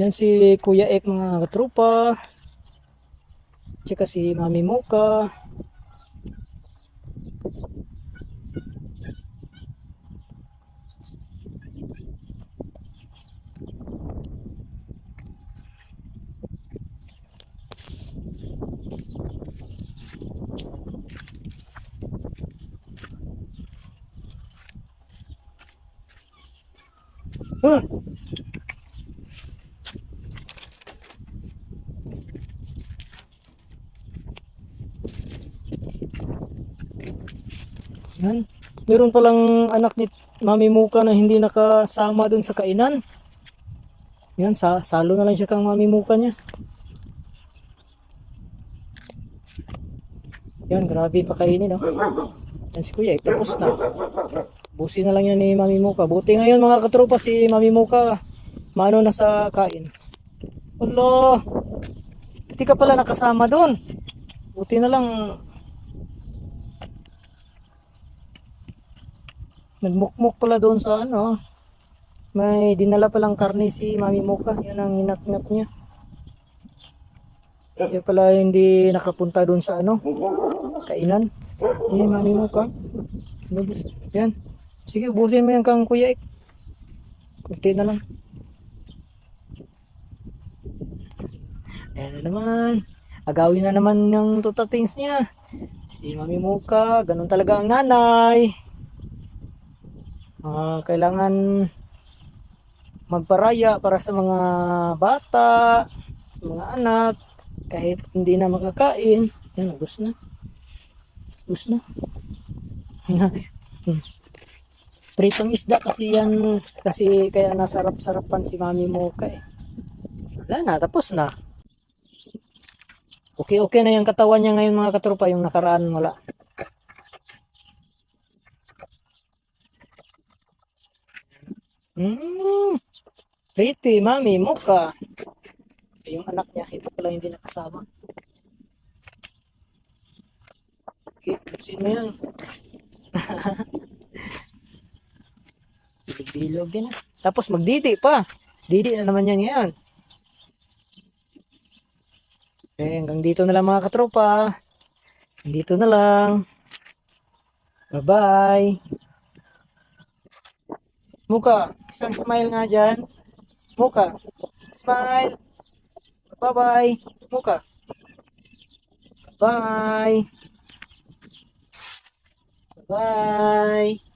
Yan si Kuya Ek mga katropa. Tsaka si Mami Mocha. Huh. Yan. Meron palang anak ni Mami Muka na hindi nakasama dun sa kainan. Yan, sa salo na lang siya kang Mami Muka niya. Yan, grabe pa kainin, no? Yan si Kuya, eh, tapos na. Busi na lang yan ni Mami Muka. Buti ngayon mga katropa si Mami Muka, maano na sa kain. Wala, hindi ka pala nakasama doon. Buti na lang Nagmukmuk pala doon sa ano. May dinala palang karne si Mami Mocha. Yan ang hinatnap niya. Kaya pala hindi nakapunta doon sa ano. Kainan. Eh, Mami Mocha. Nubus. Yan. Sige, ubusin mo yan kang Kuya Ik. Kunti na lang. Ayan na naman. Agawin na naman ng tutatings niya. Si Mami Mocha. Ganun talaga ang nanay. Ah, kailangan magparaya para sa mga bata, sa mga anak, kahit hindi na makakain. Yan, ubos na. Ubos na. Pritong isda kasi yan, kasi kaya nasarap-sarapan si mami mo kay. Wala na, tapos na. Okay-okay na yung katawan niya ngayon mga katropa, yung nakaraan wala. Mm. Pretty, mami, mukha. Yung anak niya, ito pala hindi nakasama. Okay, sino yan? Bilog-bilog din. Tapos magdidi pa. Didi na naman yan ngayon. Okay, hanggang dito na lang mga katropa. Dito na lang. Bye-bye. Muka, isang smile nga dyan. Muka, smile. Bye-bye. Muka. Bye. Bye.